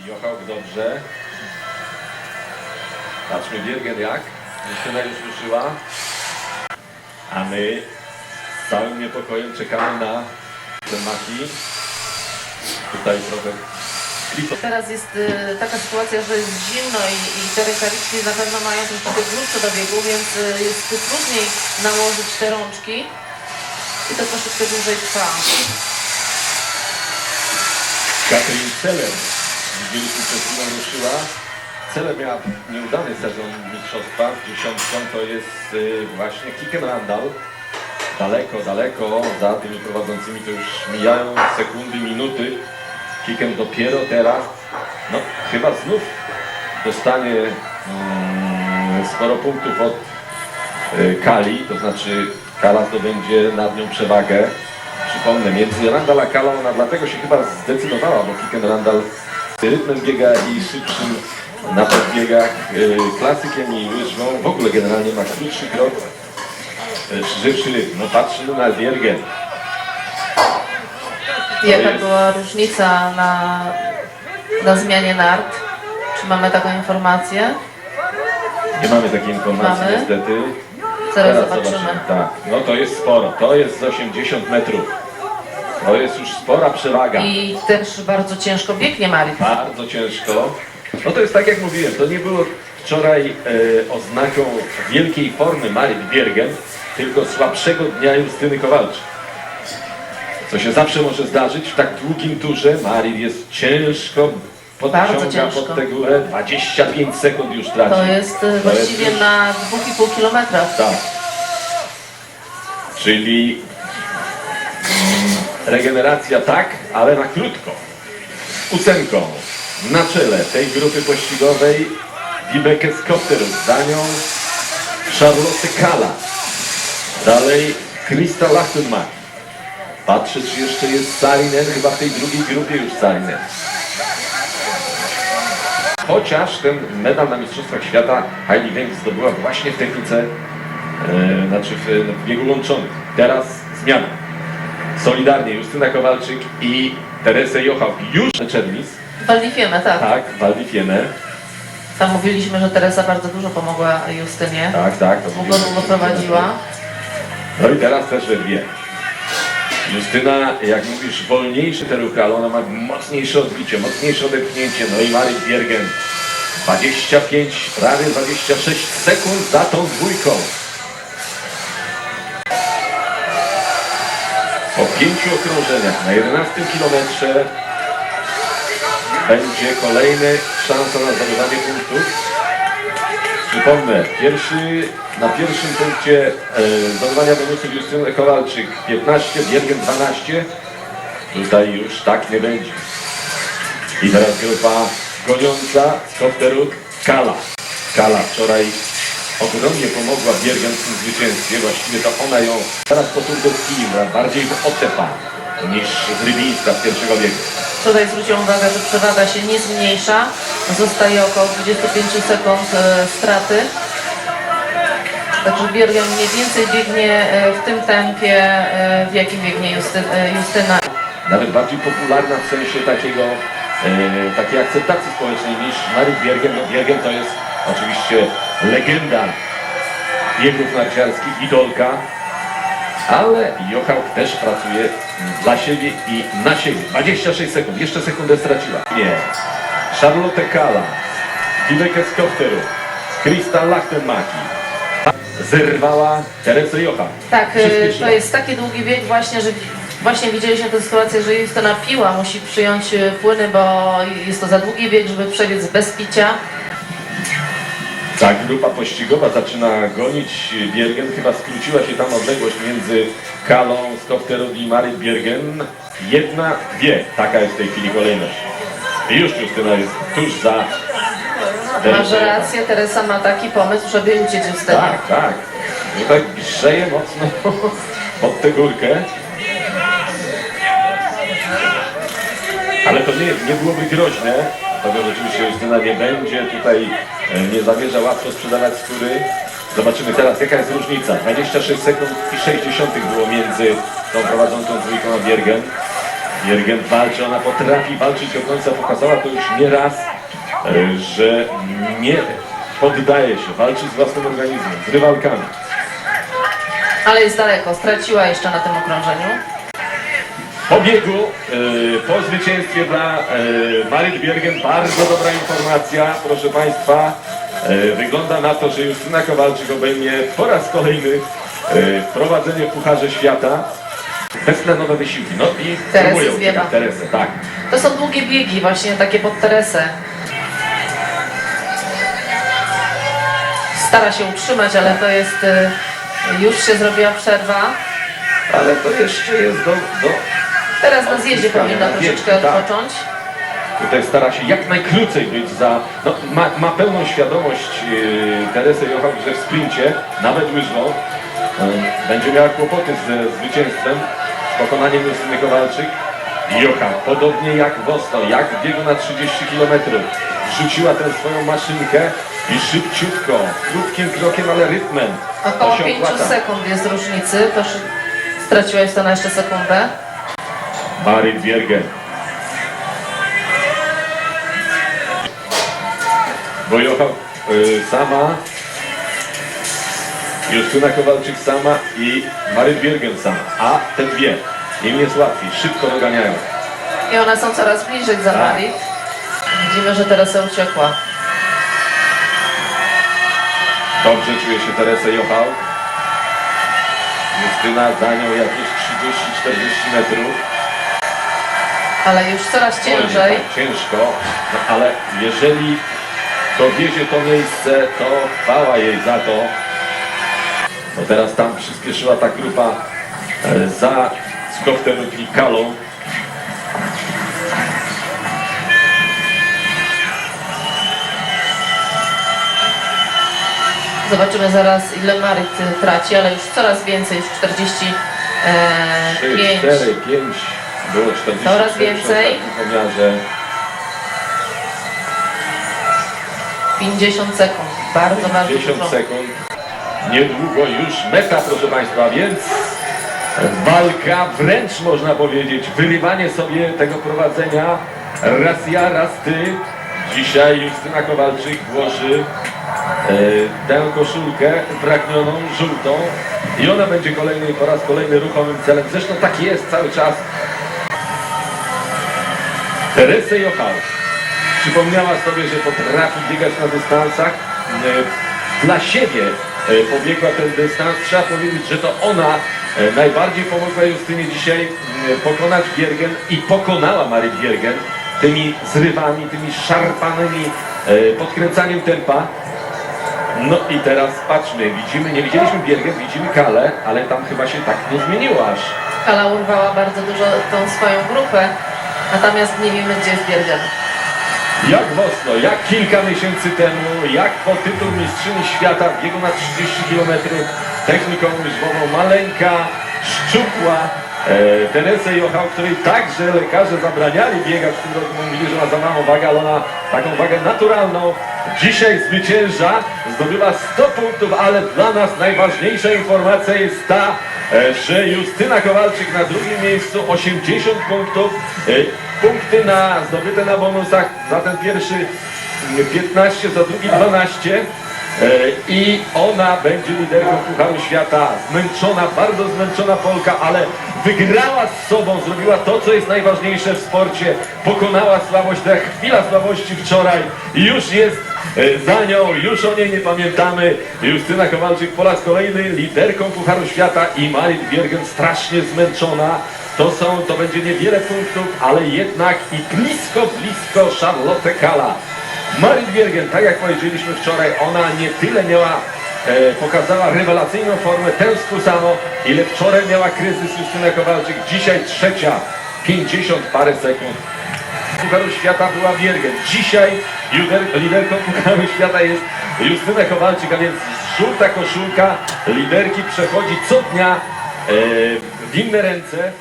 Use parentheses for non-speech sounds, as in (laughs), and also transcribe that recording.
Jochałk dobrze. Patrzmy Biergen jak. Justyna już ruszyła. A my z całym niepokojem czekamy na ten maki. Tutaj trochę. Teraz jest y, taka sytuacja, że jest zimno i, i te rękawiczki na pewno mają troszkę krótsze do biegu, więc y, jest trudniej nałożyć te rączki i to troszeczkę dłużej trwa. Katrin Celer. Przed chwilą ruszyła. Celer miała nieudany sezon mistrzostwa. Dziesiątką to jest y, właśnie Kiken Randall. Daleko, daleko za tymi prowadzącymi to już mijają sekundy, minuty. Kiken dopiero teraz, no chyba znów dostanie mm, sporo punktów od y, Kali, to znaczy Kala zdobędzie nad nią przewagę. Przypomnę, między Randall a Kalą ona dlatego się chyba zdecydowała, bo Kiken Randall rytmem biega i szybszym na podbiegach y, klasykiem i łyżwą. W ogóle generalnie ma krótszy krok, y, szybszy rytm. No patrzymy na Biergen. Jaka była różnica na, na zmianie nart? Czy mamy taką informację? Nie mamy takiej informacji Mamy? niestety. Zaraz zobaczymy. Tak, no to jest sporo. To jest z 80 metrów. To jest już spora przewaga. I też bardzo ciężko biegnie Marit. Bardzo ciężko. No to jest tak jak mówiłem, to nie było wczoraj e, oznaką wielkiej formy Marit Biergen, tylko słabszego dnia Justyny Kowalczyk. Co się zawsze może zdarzyć w tak długim turze. Marit jest ciężko, Bardzo podciąga ciężko. pod tę górę, 25 sekund już traci. To jest y, To jest właściwie już- na 2,5 kilometra. Tak. Czyli mm, regeneracja tak, ale na krótko. Ósemką na czele tej grupy pościgowej Vibeke Skopterus, za nią Charlotte Kala. Dalej Krista Lachtenmark. Patrzę, czy jeszcze jest Sarinen, chyba w tej drugiej grupie już Sarinen. Chociaż ten medal na Mistrzostwach Świata Heidi Weng zdobyła właśnie w technice, e, znaczy w, w biegu łączonym. Teraz zmiana. Solidarnie Justyna Kowalczyk i Teresa Jochał. Już Czernis, Waldifieme, tak. tak, Waldifiene. Tam mówiliśmy, że Teresa bardzo dużo pomogła Justynie. Tak, tak. to Długo, mówiliśmy. długo prowadziła. No i teraz też we dwie. Justyna, jak mówisz, wolniejszy terukal, ona ma mocniejsze odbicie, mocniejsze odepchnięcie. No i Marit Biergen, 25, prawie 26 sekund za tą dwójką. Po pięciu okrążeniach na 11 kilometrze będzie kolejny szansa na zdobywanie punktów. Przypomnę, pierwszy, na pierwszym punkcie e, zdobywania bonusów Justyny Kowalczyk 15, Biergen 12. Tutaj już tak nie będzie. I teraz grupa goniąca z kopteru Kala. Kala wczoraj ogromnie pomogła w tym zwycięstwie. Właściwie to ona ją teraz po Ski, bardziej w Otepa niż z Rybińska z pierwszego biegu. Tutaj zwróciłam uwagę, że przewaga się nie zmniejsza. Zostaje około 25 sekund e, straty. Także Biergen mniej więcej biegnie e, w tym tempie, e, w jakim biegnie Justy, Justyna. nawet bardziej popularna w sensie takiego, takiej akceptacji społecznej niż Marit Biergen. No Biergen to jest oczywiście legenda biegów narciarskich, idolka, ale Jochałk też pracuje dla siebie i na siebie. 26 sekund, jeszcze sekundę straciła. Nie. Charlotte Kala, Vibeke Skofteru, Krista Lachtenmaki. Zerwała Teresę Jochałk. Tak, Przyspieszyła. to jest taki długi bieg właśnie, że właśnie widzieliśmy tę sytuację, że Justyna piła, musi przyjąć e, płyny, bo jest to za długi bieg, żeby przebiec bez picia. Tak, grupa pościgowa zaczyna gonić Biergen. Chyba skróciła się tam odległość między Kalą, Skofterud i Marit Biergen. Jedna, dwie. Taka jest w tej chwili kolejność. I już Justyna jest tuż za Masz rację, Teresa ma taki pomysł, żeby uciec Justynie. Tak, tak. No tak grzeje mocno (laughs) pod tę górkę. Ale to nie, nie byłoby groźne. Że rzeczywiście Justyna nie będzie tutaj, nie zamierza łatwo sprzedawać skóry. Zobaczymy teraz jaka jest różnica. 26 sekund i 60 było między tą prowadzącą dwójką a Biergen. Jürgen walczy, ona potrafi walczyć do końca, pokazała to już nie raz, e, że nie poddaje się, walczy z własnym organizmem, z rywalkami. Ale jest daleko, straciła jeszcze na tym okrążeniu. Po biegu, e, po zwycięstwie dla e, Marit Biergen, bardzo dobra informacja, proszę Państwa. E, Wygląda na to, że Justyna Kowalczyk obejmie po raz kolejny prowadzenie w Pucharze Świata. Beztlenowe wysiłki. No i Teresy uciekać Teresę, tak. To są długie biegi, właśnie takie pod Teresę. Stara się utrzymać, ale to jest... Już się zrobiła przerwa. Ale to jeszcze jest do, do... Teraz na zjeździe powinna na troszeczkę tak. odpocząć. Tutaj stara się jak najkrócej być za... No, ma, ma pełną świadomość e, Teresy Jocham, że w sprincie, nawet łyżwą, e, będzie miała kłopoty ze zwycięstwem, z pokonaniem Justyny Kowalczyk. Jocham, podobnie jak w Oslo, jak w biegu na 30 km, wrzuciła tę swoją maszynkę i szybciutko, krótkim krokiem, ale rytmem. Około To się 5 opłaca. sekund jest różnicy. To szy- straciła Justyna jeszcze sekundę. Marit Biergen. Bo Jocha y, sama, Justyna Kowalczyk sama i Marit Biergen sama. A te dwie, im jest łatwiej, szybko doganiają. I one są coraz bliżej za Tak. Marit. Widzimy, że Teresa uciekła. Dobrze czuje się Teresa Jochał. Justyna za nią jakieś 30-40 metrów. Ale już coraz ciężej. tak ciężko, no, ale jeżeli dowiezie to miejsce, to chwała jej za to. Bo teraz tam przyspieszyła ta grupa e, za Skoftem i Kalą. Zobaczymy zaraz ile Marit y, traci, ale już coraz więcej, już 45. 3, 4, 5, było 40. Coraz więcej. W pomiarze 50 sekund. Bardzo, bardzo 10 dużo. sekund. Niedługo już meta, proszę Państwa, więc walka wręcz można powiedzieć, wyrywanie sobie tego prowadzenia raz ja, raz ty. Dzisiaj Justyna Kowalczyk włoży e, tę koszulkę upragnioną, żółtą i ona będzie kolejny, po raz kolejny ruchomym celem. Zresztą tak jest cały czas. Teresę Jochał przypomniała sobie, że potrafi biegać na dystansach. E, Dla siebie e, pobiegła ten dystans. Trzeba powiedzieć, że to ona e, najbardziej pomogła Justynie dzisiaj pokonać Biergen i pokonała Marit Biergen tymi zrywami, tymi szarpanymi podkręcaniem tempa. No i teraz patrzmy, widzimy, nie widzieliśmy Biergen, widzimy Kalę, ale tam chyba się tak nie zmieniło aż. Kala urwała bardzo dużo tą swoją grupę, natomiast nie wiemy gdzie jest Biergen. Jak Oslo, jak kilka miesięcy temu, jak po tytuł Mistrzyni Świata w biegu na 30 km techniką łyżwową maleńka, szczupła e, Teresę Jochał, której także lekarze zabraniali biegać w tym roku, mówili, że ma za małą wagę, ale ona taką wagę naturalną dzisiaj zwycięża, zdobywa 100 punktów, ale dla nas najważniejsza informacja jest ta, e, że Justyna Kowalczyk na drugim miejscu 80 punktów, e, punkty na zdobyte na bonusach za ten pierwszy mm, 15, za drugi 12 e, i ona będzie liderką Pucharu Świata. Zmęczona, bardzo zmęczona Polka, ale wygrała z sobą, zrobiła to, co jest najważniejsze w sporcie. Pokonała słabość, ta chwila słabości wczoraj już jest e, za nią, już o niej nie pamiętamy. Justyna Kowalczyk po raz kolejny liderką Pucharu Świata i Marit Biergen strasznie zmęczona. To są, to będzie niewiele punktów, ale jednak i blisko, blisko Charlotte Kala. Marit Biergen, tak jak powiedzieliśmy wczoraj, ona nie tyle miała, e, pokazała rewelacyjną formę, tęskno samo, ile wczoraj miała kryzys Justyna Kowalczyk, dzisiaj trzecia, 50 parę sekund. Pucharu Świata była Biergen. Dzisiaj lider, liderką Pucharu Świata jest Justyna Kowalczyk, a więc żółta koszulka liderki przechodzi co dnia e, w inne ręce.